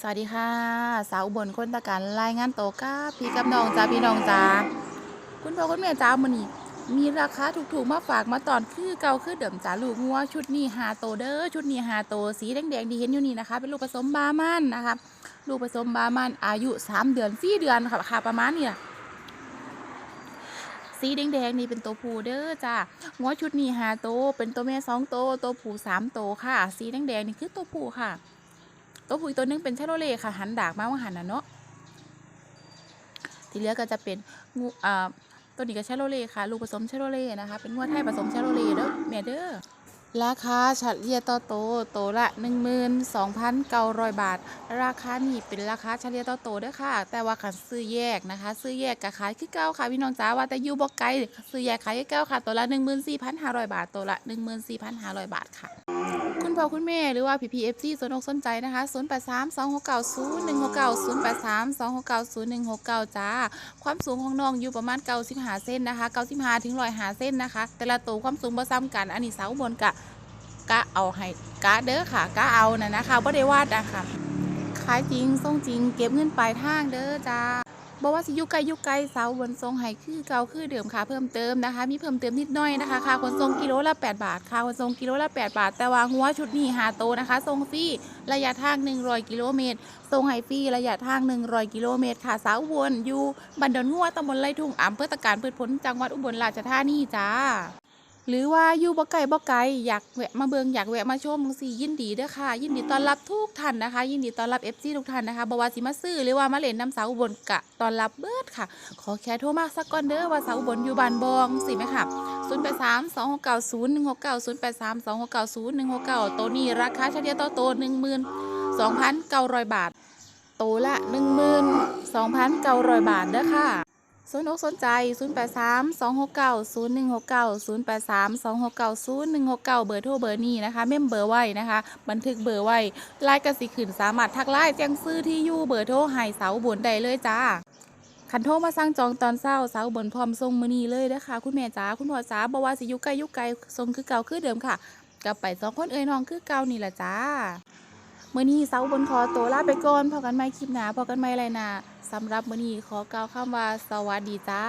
สวัสดีค่ะ สาวอุบลคนตะการรายงานโตกับพี่กับน้องจ้าพี่น้องจ้าคุณพ่อคุณแม่จ้ามันนี้มีราคาถูกๆมาฝากมาตอนคือเก่าคือเดิมจ้าลูกงัวชุดนี้หาโตเด้อชุดนี้หาโตสีแดงๆที่เห็นอยู่นี่นะคะ เป็นลูกผสมบามันนะคะลูกผสมบามันอายุสามเดือนสี่เดือนค่ะค่ะประมาณนี้ล่ะสีแดงๆนี่เป็นตัวผู้เด้อจ้างัวชุดนี้หาโตเป็นตัวแม่สองโตตัวผู้สามโตค่ะ สีแดงๆนี่คือตัวผู้ค่ะ ตัวผู้อีกตัวหนึงเป็นชาโรเล่ค่ะ หันดากมาว่าหันนะเนาะที่เหลือก็จะเป็นงูอ่าตัวนี้ก็ชาโรเล่ค่ะ ลูกผสมชาโรเล่นะคะ เป็นงวดไทยผสมชาโรเล่เด้อแม่เด้อราคาเฉลี่ยต่อโตโตละ 12,900 บาท ราคานี่เป็นราคาเฉลี่ยต่อโตเด้อค่ะ แต่ว่าคันซื้อแยกนะคะ ซื้อแยกก็ขายคือเก่าค่ะพี่น้องจ๋าว่าแต่ยู่บ่ไกลซื้อแยกขายคือเก่าค่ะตัวละ 14,500 บาทตัวละ 14,500 บาทค่ะ พ่อคุณแม่หรือว่าพีพีเอฟซีสนอกสนใจนะคะ 0 8 3 2 6 9 0 1 6 9 0 8 3 2 6 9 0 1 6 9 จ้า ความสูงของน้องอยู่ประมาณ95เส้นนะคะ95ถึง105เส้นนะคะ แต่ละตัวความสูงบ่ซ้ำกัน อันนี้เสาบนกะกะเอาให้กะเด้อค่ะกะเอานะนะคะบ่ได้วาดนะคะขายจริงส่งจริง เก็บเงินปลายทางเด้อจ้า บอกว่าสิยุไกลยุไกลเสาบนทรงไห้คือเก่าคือเดิมค่ะเพิ่มเติมนะคะ มีเพิ่มเติมนิดหน่อยนะคะค่าขนส่งกิโลละ 8 บาทค่าขนส่งกิโลละ 8 บาท แต่ว่าหัวชุดนี้หาโตวนะคะทรงฟรีระยะทาง 100 กิโลเมตรทรงไห้ฟรีระยะทาง 100 กิโลเมตรค่ะสาววนอยู่บันดอนงัวตำบลไร่ทุ่งอำเภอตะการพืชผลจังหวัดอุบลราชธานีจ้า หรือว่าอยู่บ่ไกลบ่ไกลอยากแวะมาเบิงอยากแวะมาชมสิยินดีเด้อค่ะ ยินดีต้อนรับทุกท่านนะคะ ยินดีต้อนรับ FC ทุกท่านนะคะบ่ว่าสิมาซื้อหรือว่ามาเล่นน้ำสาวอุบลกะต้อนรับเบิดค่ะ ขอแค่โทรมาสักก่อนเด้อว่าสาวอุบลอยู่บ้านบองสิไหมค่ะ083 2690 169 083 2690 169ตัวนี้ราคาเฉลี่ยต่อโตว12,900บาทโตวละ12,900บาทเด้อค่ะ สนอกสนใจ 083 269 0169 083 269 0169 เบอร์โทรเบอร์นี้นะคะ เมมเบอร์ไว้นะคะ บันทึกเบอร์ไว้ไลน์กสิขึ้นสามารถทักไลน์แจ้งซื้อที่อยู่เบอร์โทรให้เสาบนได้เลยจ้าคันโทรมาสั่งจองตอนเช้าเสาบนพร้อมส่งมือนีเลยเด้อค่ะคุณแม่จ๋าคุณพ่อจ๋าบ่ว่าสิยู่ไกลยู่ไกลส่งคือเก่าคือเดิมค่ะ กลับไปสองคนเอ่ยน้องคือเก่านี่แหละจ้ามื่อนี้เสาบนขอโตลาไปก่อนพอกันใหม่คลิปหนาพอกันใหม่ไรหนา สำหรับมื้อนี้ขอกล่าวคำว่าสวัสดีจ้า